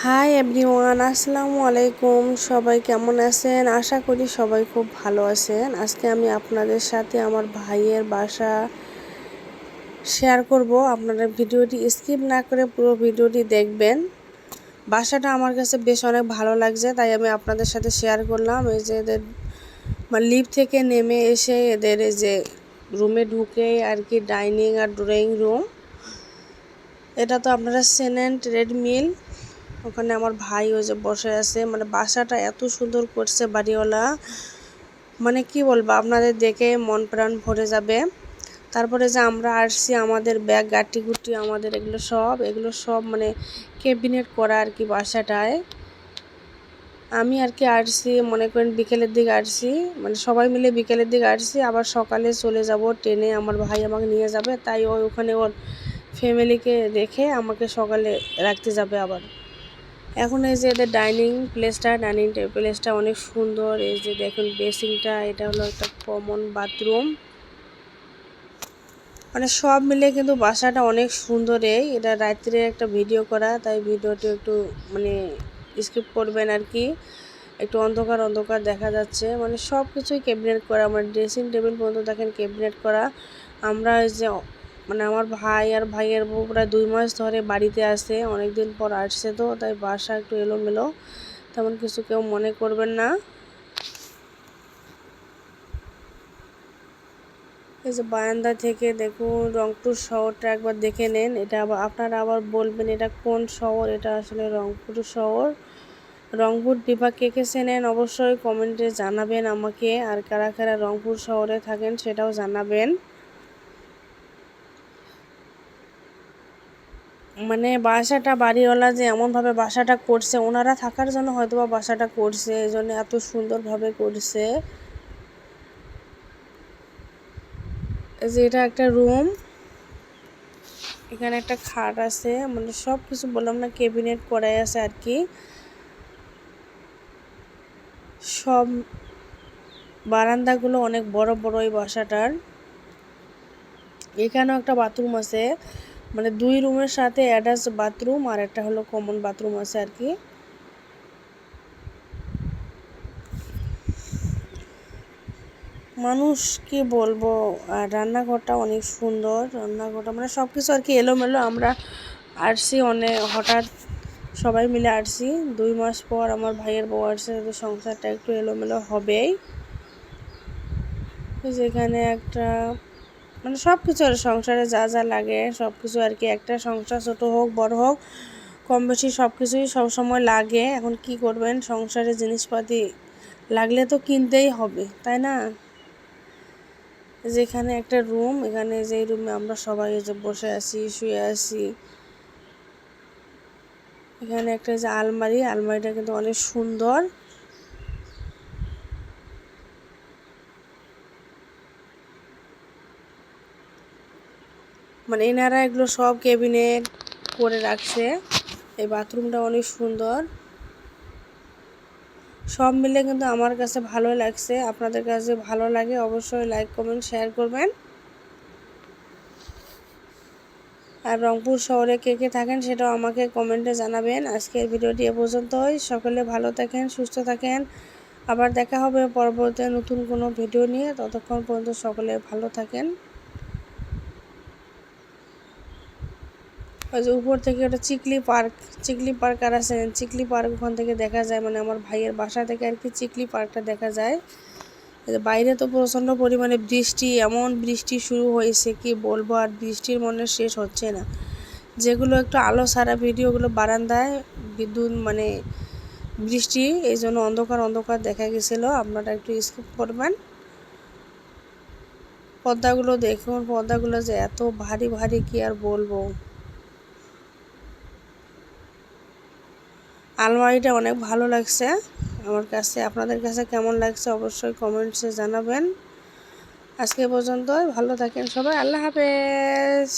Hi everyone আসসালামু আলাইকুম সবাই কেমন আছেন? আশা করি সবাই খুব ভালো আছেন। আজকে আমি আপনাদের সাথে আমার ভাইয়ের বাসা শেয়ার করব। আপনারা ভিডিওটি স্কিপ না করে পুরো ভিডিওটি দেখবেন। বাসাটা আমার কাছে বেশ অনেক ভালো লাগছে, তাই আমি আপনাদের সাথে শেয়ার করলাম। এই যে এদের লিফট থেকে নেমে এসে এদের এই যে রুমে ঢুকে আর কি ডাইনিং আর ড্রয়িং রুম এটা তো আপনারা সেনেন্ট রেড মিল ওখানে আমার ভাই ওই যে বসে আছে। মানে বাসাটা এত সুন্দর করছে বাড়িওয়ালা। মানে কি বলব, আপনাদের দেখে মন প্রাণ ভরে যাবে। তারপরে যে আমরা আসছি, আমাদের ব্যাগ গাটি গুটি আমাদের এগুলো সব এগুলো সব মানে ক্যাবিনেট করা আর কি বাসাটায়। আমি আর কি আসছি, মনে করেন বিকেলের দিকে আসছি। মানে সবাই মিলে বিকেলের দিকে আসছি, আবার সকালে চলে যাব ট্রেনে। আমার ভাই আমাকে নিয়ে যাবে, তাই ওই ওখানে ওর ফ্যামিলিকে রেখে আমাকে সকালে রাখতে যাবে আবার। এখন এই যে এদের ডাইনিং প্লেসটা ডাইনিং প্লেসটা অনেক সুন্দর। এই যে দেখুন বেসিংটা এটা হলো একটা কমন বাথরুম মানে সব মিলে কিন্তু বাসাটা অনেক সুন্দর এই এটা রাত্রে একটা ভিডিও করা, তাই ভিডিওটি একটু মানে স্কিপ করবেন আর কি। একটু অন্ধকার অন্ধকার দেখা যাচ্ছে। মানে সব কিছুই ক্যাবিনেট করা মানে ড্রেসিং টেবিল পর্যন্ত দেখেন ক্যাবিনেট করা। আমরা যে মানে আমার ভাই আর ভাইয়ের বউ প্রায় দুই মাস ধরে বাড়িতে আসে অনেক দিন পর আসছে তো, তাই বাসা একটু এলোমেলো, তেমন কিছু কেউ মনে করবেন না। এই যে বারান্দা থেকে দেখুন, রংপুর শহরটা একবার দেখে নেন, এটা আবার আপনারা আবার বলবেন এটা কোন শহর, এটা আসলে রংপুর শহর। রংপুর বিভাগ কে কে চেনেন অবশ্যই কমেন্টে জানাবেন আমাকে, আর কারা কারা রংপুর শহরে থাকেন সেটাও জানাবেন। মানে বাসাটা বাড়িওয়ালা যে এমনভাবে বাসাটা করছে, ওনারা থাকার জন্য হয়তো বা বাসাটা করছে এই জন্য এত সুন্দরভাবে করছে। যে এটা একটা রুম, এখানে একটা খাট আছে মানে সব কিছু বললাম না, ক্যাবিনেট করাই আছে আর কি। সব বারান্দাগুলো অনেক বড় বড় এই বাসাটার। এখানেও একটা বাথরুম আছে। মানে দুই রুমের সাথে অ্যাটাচ বাথরুম আর একটা হলো কমন বাথরুম আছে আর কি। মানুষ কি বলব রান্নাঘরটা অনেক সুন্দর, রান্নাঘরটা মানে সব কিছু আর কি এলোমেলো। আমরা আসছি অনেক হঠাৎ সবাই মিলে আসছি দুই মাস পর আমার ভাইয়ের বউ আসছে সংসারটা একটু এলোমেলো হবেই। যেখানে একটা মানে সব কিছু আর সংসারে যা যা লাগে সব কিছু আর কি, একটা সংসার ছোটো হোক, বড় হোক, কম বেশি সব কিছুই সবসময় লাগে। এখন কি করবেন? সংসারে জিনিসপাতি লাগলে তো কিনতেই হবে, তাই না? যেখানে একটা রুম, এখানে যে রুমে আমরা সবাই যে বসে আছি, শুয়ে আছি। এখানে একটা যে আলমারি, আলমারিটা কিন্তু অনেক সুন্দর। মানে এনারা এগুলো সব ক্যাবিনেট করে রাখছে। এই বাথরুমটা অনেক সুন্দর। সব মিলে কিন্তু আমার কাছে ভালো লাগছে। আপনাদের কাছে ভালো লাগে অবশ্যই লাইক কমেন্ট শেয়ার করবেন। আর রংপুর শহরে কে কে থাকেন সেটাও আমাকে কমেন্টে জানাবেন। আজকের ভিডিওটি এ পর্যন্তই। সকলে ভালো থাকেন, সুস্থ থাকেন। আবার দেখা হবে পরবর্তী নতুন কোনো ভিডিও নিয়ে। ততক্ষণ পর্যন্ত সকলে ভালো থাকেন। ওই যে উপর থেকে ওটা চিকলি পার্ক চিকলি পার্ক আর আছে। চিকলি পার্ক ওখান থেকে দেখা যায় মানে আমার ভাইয়ের বাসা থেকে আর কি চিকলি পার্কটা দেখা যায়। বাইরে তো প্রচণ্ড পরিমাণে বৃষ্টি, এমন বৃষ্টি শুরু হয়েছে কি বলব, আর বৃষ্টির মনে শেষ হচ্ছে না। যেগুলো একটু আলো সারা ভিডিওগুলো বারান্দায়, বিদ্যুৎ মানে বৃষ্টি, এই জন্য অন্ধকার অন্ধকার দেখা গেছিল। আপনারা একটু স্কিপ করবেন। পর্দাগুলো দেখুন, পর্দাগুলো যে এত ভারী ভারী কি আর বলব। আলমারিটা অনেক ভালো লাগছে। আমার কাছে, আপনাদের কাছে কেমন লাগছে অবশ্যই কমেন্টসে জানাবেন। আজকে পর্যন্ত ভালো থাকেন সবাই, আল্লাহ হাফেজ।